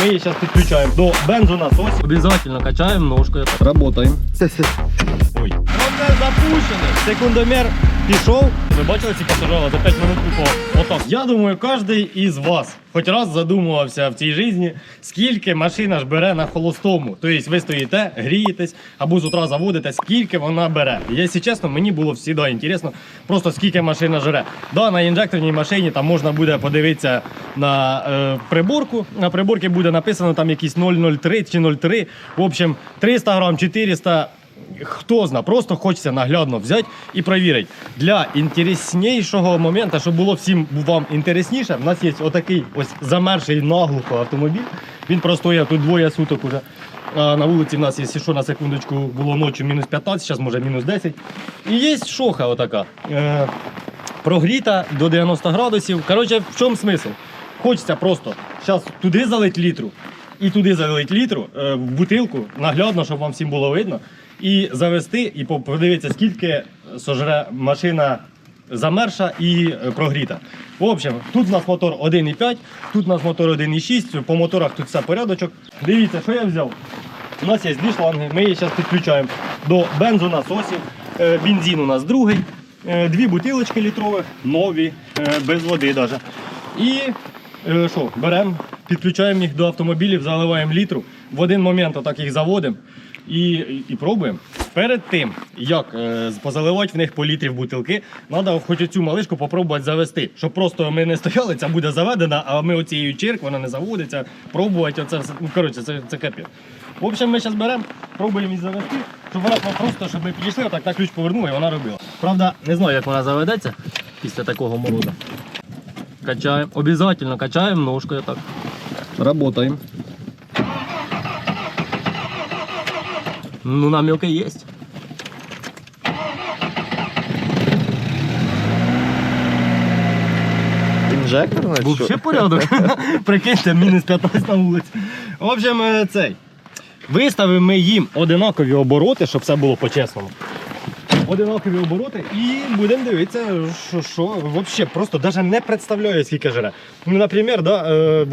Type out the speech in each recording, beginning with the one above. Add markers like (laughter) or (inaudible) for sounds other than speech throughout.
Мы ее сейчас подключаем до бензонасоса. Обязательно качаем ножку. Работаем. Ой. Процес запущенный. Секундомер пішов. Ви бачили ці пасажири за 5 минут упав. Отак. Я думаю, кожен із вас хоч раз задумувався в цій житті, скільки машина ж бере на холостому. Тобто ви стоїте, грієтесь або з утра заводите, скільки вона бере. І, Якщо чесно, мені було завжди інтересно, просто скільки машина жре. Да, на інжекторній машині там можна буде подивитися на е, приборку. На приборці буде написано там якісь 003 чи 03. В общем, 300 грам, 400 Хто зна, просто хочеться наглядно взяти і перевірити. Для інтереснішого моменту, щоб було всім вам інтересніше, в нас є отакий ось замерший наглухо автомобіль. Він простояв тут двоє суток уже. А на вулиці в нас, якщо що, на секундочку було ночі мінус 15, зараз може мінус 10. І є шоха отака. Е, прогріта до 90 градусів. Коротше, в чому смисл? Хочеться просто зараз туди залить літру і туди залить літру е, в бутилку, наглядно, щоб вам всім було видно, і завести, і подивитися, скільки сожре машина замерша і е, прогріта. В общем, тут у нас мотор 1,5, тут у нас мотор 1,6, по моторах тут все порядочок. Дивіться, що я взяв. У нас є дві шланги, ми її зараз підключаємо до бензонасосів. Е, Бензин у нас другий, дві бутилочки літрових, нові, без води навіть. І що, беремо, підключаємо їх до автомобілів, заливаємо літру. В один момент отак їх заводимо і, і пробуємо. Перед тим, як е, позаливати в них по літрі в бутилки, треба хоч цю малишку попробувати завести. Щоб просто ми не стояли, ця буде заведена, а ми оцією чирк, вона не заводиться, пробувати оце все. Ну, коротше, це, це капець. В общем, ми зараз беремо, пробуємо її завести, щоб вона просто, щоб ми підійшли, отак на ключ повернули і вона робила. Правда, не знаю, як вона заведеться після такого морозу. Качаємо. Обязательно качаємо ножкою так. Работаем. Ну, намеки є. Инжектор, значит, Був ще порядок. (laughs) Прикиньте, мінус 15 на вулиці. В общем, е, цей. Виставимо ми їм одинакові обороти, щоб все було по-чесному. Одинакові обороти і будемо дивитися, що, що взагалі просто навіть не представляю, скільки жре. Ну, наприклад, да, е,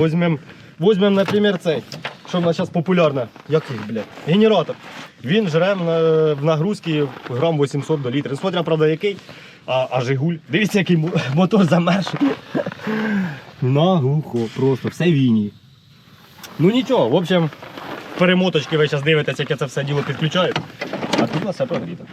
візьмемо, наприклад, цей, що в нас зараз популярне, як їх, блядь, генератор. Він жре в нагрузці грам 800 до літра. Смотря, правда, який, а, а Жигуль. Дивіться, який мо- мотор замерший. Наглухо, просто все війні. Ну нічого, в общем, перемоточки ви зараз дивитесь, як я це все діло підключаю. А тут у нас все прогріто.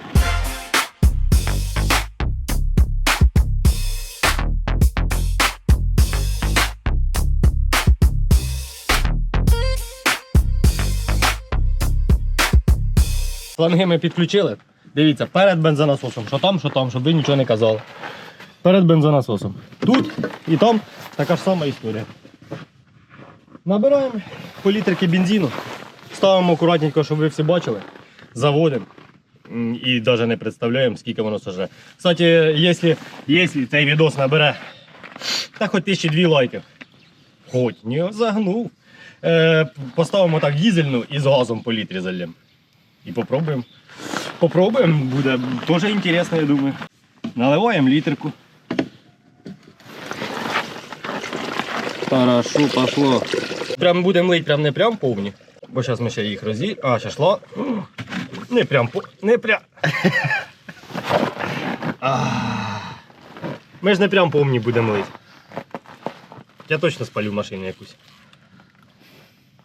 Фланги ми підключили. Дивіться, перед бензонасосом, що там, що там, щоб ви нічого не казали. Перед бензонасосом. Тут і там така ж сама історія. Набираємо по літрики бензину, ставимо акуратненько, щоб ви всі бачили, заводимо. І навіть не представляємо, скільки воно сожре. Кстати, якщо, цей відос набере та хоч тисячі дві лайків, хоч не загнув. Е, поставимо так дізельну і з газом по літрі зальємо. І попробуємо. Попробуємо, буде теж інтересно, я думаю. Наливаємо літерку. Хорошо, пошло. Прям будемо лить, прям не прям повні. Бо зараз ми ще їх розі... А, ще шла. (gasps) Не прям по... (laughs) Не прям. Ах. Ми ж не прям повні будемо лить. Я точно спалю машину якусь.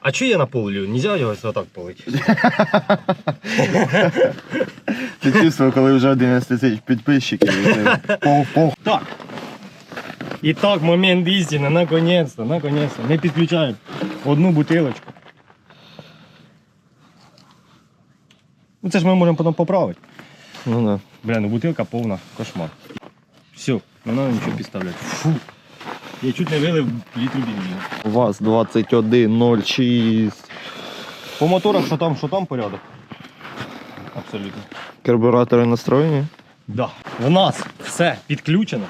А чого я на пол лью? Нельзя його ось отак полить. (laughs) Ти чувствував, коли вже 11 тисяч підписчиків. і ти Пов, пов. Так. І так, момент істини, наконець-то, наконець-то. Ми підключаємо одну бутилочку. Ну це ж ми можемо потім поправити. Ну да. Бля, ну бутилка повна, кошмар. Все, не треба нічого підставляти. Фу. Я чуть не вилив літру бензину. ВАЗ 2106. По моторах, що там, що там порядок. Абсолютно. Карбюратори настроєні. Да. В нас все підключено.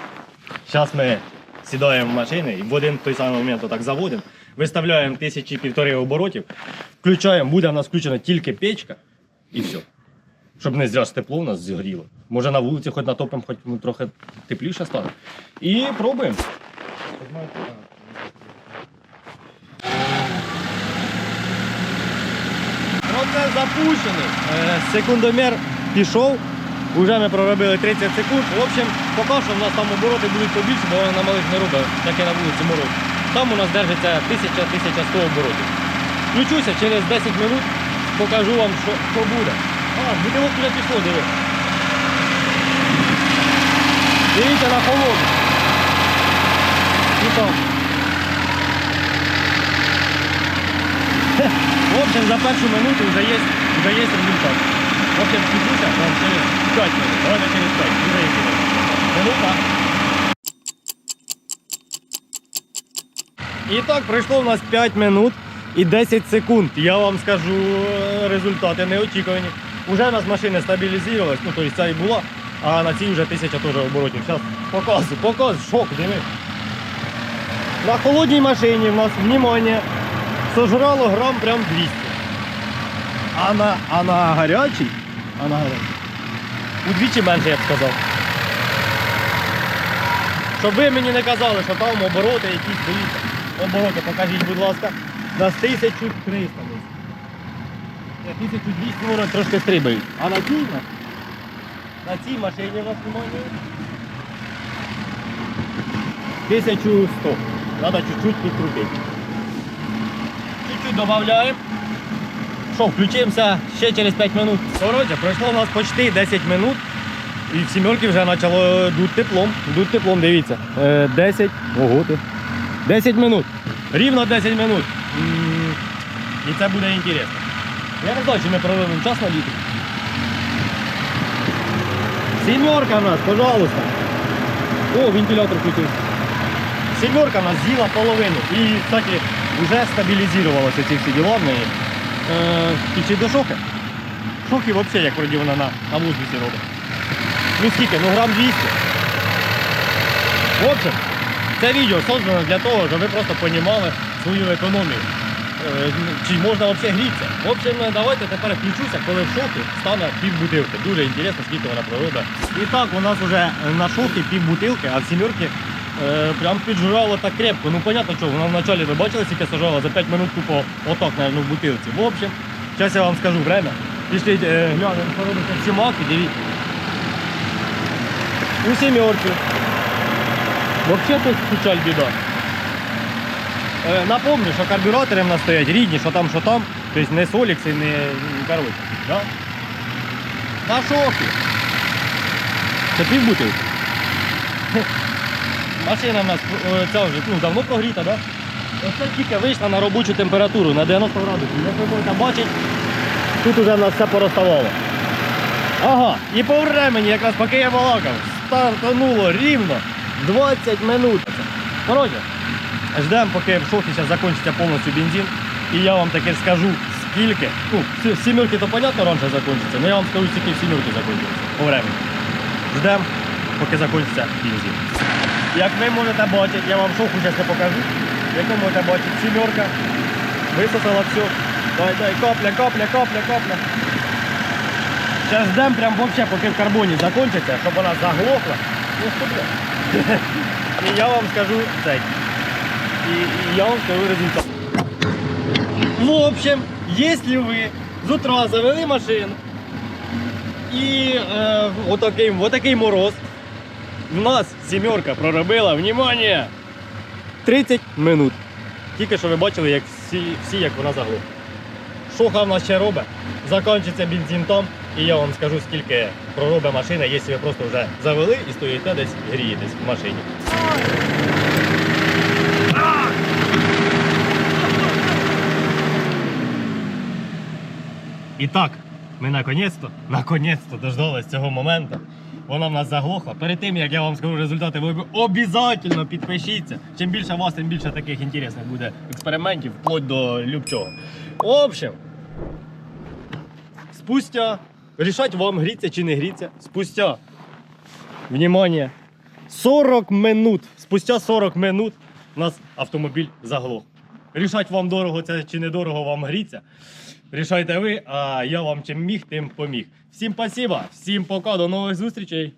Зараз ми сідаємо в машини і в один той самий момент отак заводимо, виставляємо тисячі півтори оборотів, включаємо, буде в нас включена тільки печка і все. Щоб не зря тепло у нас зігріло. Може на вулиці хоч натопимо, хоч трохи тепліше стане. І пробуємо. Запущений. Е, Секундомер пішов. Уже ми проробили 30 секунд. В общем, поки що в нас там обороти будуть побільше, бо на малих не робить, таке на вулиці мороз. Там у нас держиться 1000-1100 оборотів. Включуся через 10 минут, покажу вам, що, що буде. А, бутилок вже пішло, диви. Дивіться на холоду. І. В общем, за першу минуту вже є, вже є результат. В общем, включуся вам через 5 минут. Давайте через 5. Вже є. Минута. І так, пройшло у нас 5 минут і 10 секунд. Я вам скажу е, результати неочікувані. Уже у нас машина стабілізувалась, ну тобто ця і була, а на цій вже 1000 теж оборотів. Зараз показую, показую, шок, диви. На холодній машині в нас, внимание, сожрало грам прям 200. А на, а на гарячій, а на гарячій, удвічі менше, я б сказав. Щоб ви мені не казали, що там обороти якісь дивіться. Обороти покажіть, будь ласка. На 1300 десь. 1200 воно трошки стрибають. А на цій, на цій машині у нас немає. 1100. Надо чуть-чуть підкрутити. Чуть-чуть додаємо. Що, включимося ще через 5 минут. Коротше, пройшло у нас почти 10 минут. І в сімерки вже почало дути теплом. Дуть теплом, дивіться. Е, 10. Ого ти. 10 минут. Рівно 10 минут. І це буде інтересно. Я не знаю, чи ми проробимо час на літо. Сімерка в нас, пожалуйста. О, вентилятор включився. Сімерка нас з'їла половину. І, кстати, вже стабілізувалися ці всі діла в неї. Е, до шоки? Шоки взагалі, як вроді вона на, на воздусі робить. Ну скільки? Ну грам 200. В общем, це відео создано для того, щоб ви просто розуміли свою економію. Е, Чи можна взагалі грітися. В общем, давайте тепер включуся, коли в шокі стане пів бутилки. Дуже цікаво, скільки вона проробить. І так, у нас вже на шокі пів бутилки, а в сімерки е, прям піджирало так крепко. Ну, понятно, що вона вначалі ви бачили, скільки сажала, за 5 минут тупо отак, наверное, в бутилці. В общем, зараз я вам скажу время. Пішліть, е, глянемо, що робиться в сімаки, дивіться. У сімерки. Взагалі тут печаль біда. Е, напомню, що карбюратори в нас стоять рідні, що там, що там. Тобто не Solix і не не коротше. Да? На шокі. Це півбутилки. Машина в нас е, ця вже ну, давно прогріта, да? Оце тільки вийшла на робочу температуру на 90 градусів. Як ви можете бачити, тут вже в нас все пороставало. Ага, і по времені, якраз поки я балакав, стартануло рівно 20 минут. Коротше, ждемо, поки в зараз закінчиться повністю бензин. І я вам таки скажу, скільки. Ну, сімерки то понятно раніше закінчиться, але я вам скажу, скільки сімерки закінчиться по времени. Ждемо, поки закінчиться бензин. Як ви можете бачити, я вам шоку зараз не покажу. Як ви можете бачити, сімерка висосала все. Дай, дай, капля, капля, капля, капля. Зараз ждемо прям вообще, поки в карбоні закінчиться, щоб вона заглохла. Ну? (laughs) І я вам скажу цей. І, і я вам скажу результат. В общем, если ви з утра завели машину і е, отакий, отакий мороз, в нас сімерка проробила, внимание, 30 минут. Тільки що ви бачили, як всі, всі як вона заглохла. Шоха в нас ще робить, закінчиться бензин там, і я вам скажу, скільки проробить машина, якщо ви просто вже завели і стоїте десь, грієтесь в машині. І так, ми наконець-то, наконець-то дождались цього моменту. Вона в нас заглохла. Перед тим, як я вам скажу результати, ви обов'язково підпишіться. Чим більше вас, тим більше таких інтересних буде експериментів, вплоть до любчого. В общем, спустя, рішать вам гріться чи не гріться, спустя, внимание, 40 минут, спустя 40 минут у нас автомобіль заглох. Рішать вам дорого це чи недорого вам гріться. Рішайте ви, а я вам чим міг, тим поміг. Всім спасіба, всім пока, до нових зустрічей.